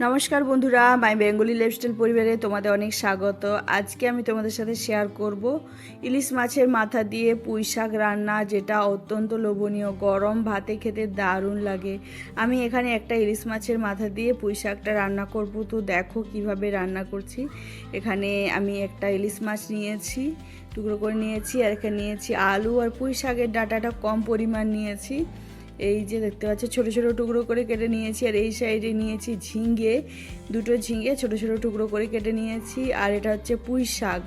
নমস্কার বন্ধুরা, মাই Bengali lifestyle পরিবারে তোমাদের অনেক স্বাগত। আজকে আমি তোমাদের সাথে শেয়ার করব ইলিশ মাছের মাথা দিয়ে পুঁই শাক রান্না, যেটা অত্যন্ত লোভনীয়। গরম ভাতে খেতে দারুণ লাগে। আমি এখানে একটা ইলিশ মাছের মাথা দিয়ে পুঁই শাকটা রান্না করব। তো দেখো কীভাবে রান্না করছি। এখানে আমি একটা ইলিশ মাছ নিয়েছি, টুকরো করে নিয়েছি, আর এখানে নিয়েছি আলু আর পুঁই শাকের ডাটাটা কম পরিমাণ নিয়েছি। এই যে দেখতে পাচ্ছ, ছোট ছোট টুকরো করে কেটে নিয়েছি, আর এই সাইডে নিয়েছি ঝিঙ্গে দুটো ঝিঙ্গে ছোট ছোট টুকরো করে কেটে নিয়েছি, আর এটা হচ্ছে পুঁই শাক।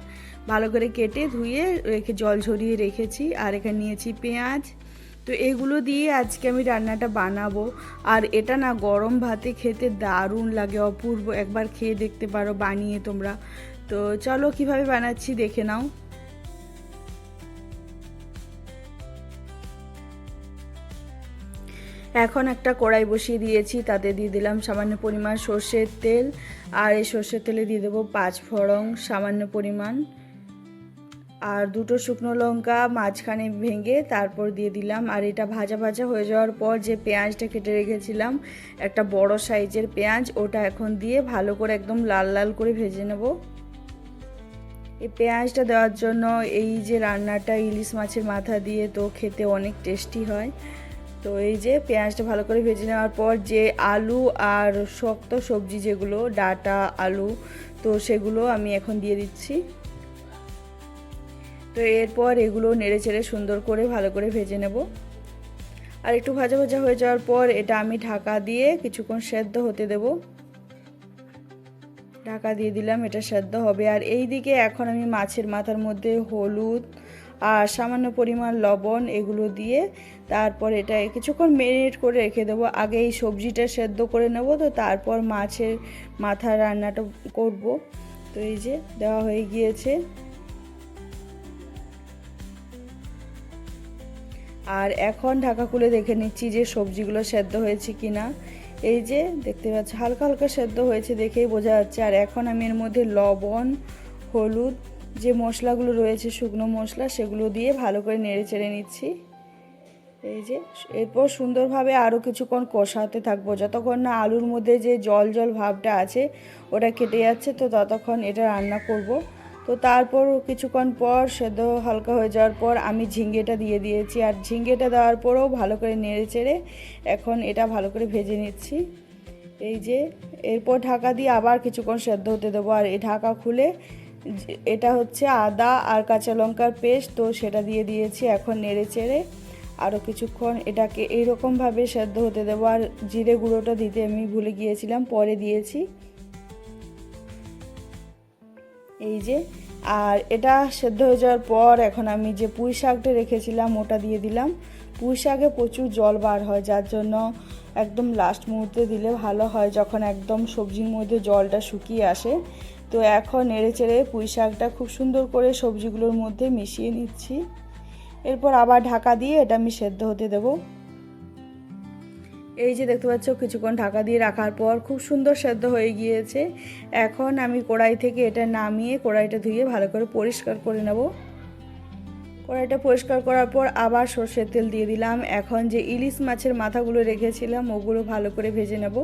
ভালো করে কেটে ধুয়ে রেখে জল ঝরিয়ে রেখেছি, আর এখানে নিয়েছি পেঁয়াজ। তো এগুলো দিয়ে আজকে আমি রান্নাটা বানাবো। আর এটা না গরম ভাতে খেতে দারুণ লাগে, অপূর্ব। একবার খেয়ে দেখতে পারো বানিয়ে তোমরা। তো চলো কীভাবে বানাচ্ছি দেখে নাও। এখন একটা কড়াই বসিয়ে দিয়েছি, তাতে দিয়ে দিলাম সামান্য পরিমাণ সর্ষের তেল, আর এই সর্ষের তেলে দিয়ে দেবো পাঁচ ফড়ং সামান্য পরিমাণ, আর দুটো শুকনো লঙ্কা মাঝখানে ভেঙে তারপর দিয়ে দিলাম, আর এটা ভাজা ভাজা হয়ে যাওয়ার পর যে পেঁয়াজটা কেটে রেখেছিলাম, একটা বড় সাইজের পেঁয়াজ, ওটা এখন দিয়ে ভালো করে একদম লাল লাল করে ভেজে নেব। এই পেঁয়াজটা দেওয়ার জন্য এই যে রান্নাটা ইলিশ মাছের মাথা দিয়ে তো খেতে অনেক টেস্টি হয় তো এই যে পেঁয়াজটা ভালো করে ভেজে নেওয়ার পর যে আলু আর শক্ত সবজি যেগুলো, ডাটা, আলু, তো সেগুলো আমি এখন দিয়ে দিচ্ছি। তো এরপর এগুলো নেড়ে চেড়ে সুন্দর করে ভালো করে ভেজে নেব। আর একটু ভাজা ভাজা হয়ে যাওয়ার পর এটা আমি ঢাকা দিয়ে কিছুক্ষণ সেদ্ধ হতে দেব। ঢাকা দিয়ে দিলাম, এটা সেদ্ধ হবে। আর এই দিকে এখন আমি মাছের মাথার মধ্যে হলুদ আর সামান্য পরিমাণ লবণ এগুলো দিয়ে তারপর এটা কিছুক্ষণ মেরিনেট করে রেখে দেবো। আগে এই সবজিটা সেদ্ধ করে নেব, তো তারপর মাছের মাথা রান্নাটা করব। তো এই যে দেওয়া হয়ে গিয়েছে। আর এখন ঢাকা খুলে দেখে নিচ্ছি যে সবজিগুলো সেদ্ধ হয়েছে কি না এই যে দেখতে পাচ্ছি, হালকা হালকা সেদ্ধ হয়েছে দেখেই বোঝা যাচ্ছে। আর এখন আমি এর মধ্যে লবণ, হলুদ যে মশলাগুলো রয়েছে, শুকনো মশলা, সেগুলো দিয়ে ভালো করে নেড়ে চেড়ে নিচ্ছি। এই যে, এরপর সুন্দরভাবে আরও কিছুক্ষণ কষাতে থাকব। যতক্ষণ না আলুর মধ্যে যে জল জল ভাবটা আছে, ওটা কেটে যাচ্ছে, তো ততক্ষণ এটা রান্না করব। তো তারপর কিছুক্ষণ পর সেদ্ধ হালকা হয়ে যাওয়ার পর আমি ঝিঙ্গেটা দিয়ে দিয়েছি। আর ঝিঙ্গেটা দেওয়ার পরেও ভালো করে নেড়ে চেড়ে এখন এটা ভালো করে ভেজে নিচ্ছি। এই যে, এরপর ঢাকা দিয়ে আবার কিছুক্ষণ সেদ্ধ হতে দেবো। আর এই ঢাকা খুলে এটা হচ্ছে আদা আর কাঁচা লঙ্কার পেস্ট, তো সেটা দিয়ে দিয়েছি এখন নেড়ে চেড়ে। আরও কিছুক্ষণ এটাকে এইরকমভাবে সেদ্ধ হতে দেবো। আর জিরে গুঁড়োটা দিতে আমি ভুলে গিয়েছিলাম, পরে দিয়েছি। এই যে, আর এটা সেদ্ধ হয়ে যাওয়ার পর এখন আমি যে পুঁই শাকটা রেখেছিলাম, ওটা দিয়ে দিলাম। পুঁই শাকে প্রচুর জল বার হয়, যার জন্য একদম লাস্ট মুহূর্তে দিলে ভালো হয়, যখন একদম সবজির মধ্যে জলটা শুকিয়ে আসে। তো এখন নেড়ে চেড়ে পুঁই শাকটা খুব সুন্দর করে সবজিগুলোর মধ্যে মিশিয়ে নিচ্ছি। এরপর আবার ঢাকা দিয়ে এটা আমি সেদ্ধ হতে দেবো। এই যে দেখতে পাচ্ছ, কিছুক্ষণ ঢাকা দিয়ে রাখার পর খুব সুন্দর সেদ্ধ হয়ে গিয়েছে। এখন আমি কড়াই থেকে এটা নামিয়ে কড়াইটা ধুয়ে ভালো করে পরিষ্কার করে নেব। কড়াইটা পরিষ্কার করার পর আবার সর্ষের তেল দিয়ে দিলাম। এখন যে ইলিশ মাছের মাথাগুলো রেখেছিলাম, ওগুলো ভালো করে ভেজে নেব।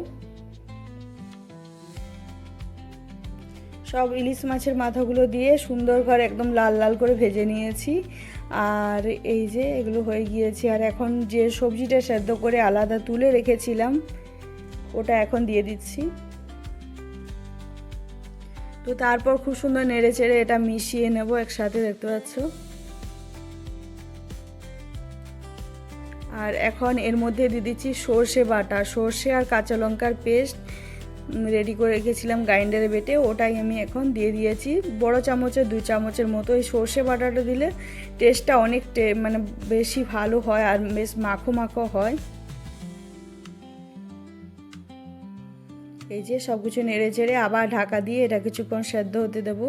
সব ইলিশ মাছের মাথাগুলো দিয়ে সুন্দর করে একদম লাল লাল করে ভেজে নিয়েছি। আর এই যে এগুলো হয়ে গিয়েছে। আর এখন যে সবজিটা সেদ্ধ করে আলাদা তুলে রেখেছিলাম, ওটা এখন দিয়ে দিচ্ছি। তো তারপর খুব সুন্দর নেড়ে চেড়ে এটা মিশিয়ে নেব একসাথে, দেখতে পাচ্ছ? আর এখন এর মধ্যে দিয়ে দিচ্ছি সর্ষে বাটা। সর্ষে আর কাঁচা লঙ্কার পেস্ট রেডি করে রেখেছিলাম গ্রাইন্ডারে বেটে, ওটাই আমি এখন দিয়ে দিয়েছি। বড় চামচের দুই চামচের মতো এই সর্ষে বাটাটা দিলে টেস্টটা অনেক মানে বেশি ভালো হয় আর বেশ মাখো মাখো হয়। এই যে সব কিছু নেড়ে চেড়ে আবার ঢাকা দিয়ে এটা কিছুক্ষণ সেদ্ধ হতে দেবো।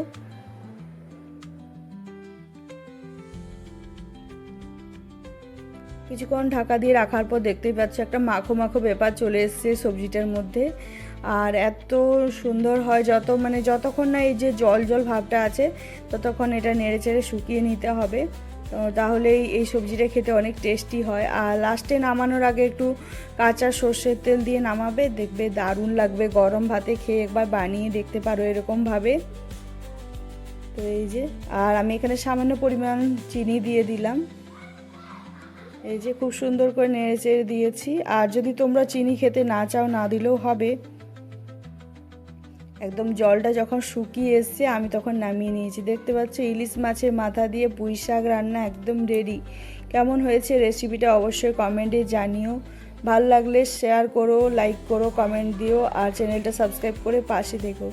কিছুক্ষণ ঢাকা দিয়ে রাখার পর দেখতেই পাচ্ছি একটা মাখো মাখো ব্যাপার চলে এসছে সবজিটার মধ্যে। আর এত সুন্দর হয়, যত মানে যতক্ষণ না এই যে জল জল ভাবটা আছে, ততক্ষণ এটা নেড়ে চেড়ে শুকিয়ে নিতে হবে। তো তাহলেই এই সবজিটা খেতে অনেক টেস্টি হয়। আর লাস্টে নামানোর আগে একটু কাঁচা সর্ষের তেল দিয়ে নামাবে, দেখবে দারুণ লাগবে। গরম ভাতে খেয়ে একবার বানিয়ে দেখতে পারো এরকমভাবে। তো এই যে, আর আমি এখানে সামান্য পরিমাণ চিনি দিয়ে দিলাম। এই যে খুব সুন্দর করে নেড়ে চেড়ে দিয়েছি। আর যদি তোমরা চিনি খেতে না চাও, না দিলেও হবে। একদম জলটা যখন শুকিয়ে এসছে, আমি তখন নামিয়ে নিয়েছি। দেখতে পাচ্ছ, ইলিশ মাছের মাথা দিয়ে পুঁই শাক রান্না একদম রেডি কেমন হয়েছে রেসিপিটা অবশ্যই কমেন্টে জানিও। ভালো লাগলে শেয়ার করো লাইক করো কমেন্ট দিও, আর চ্যানেলটা সাবস্ক্রাইব করে পাশে দেখো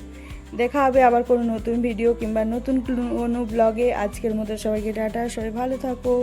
দেখা হবে আবার কোনো নতুন ভিডিও কিংবা নতুন কোনো ব্লগে আজকের মতো সবাইকে টাটা, সবাই ভালো থাকো।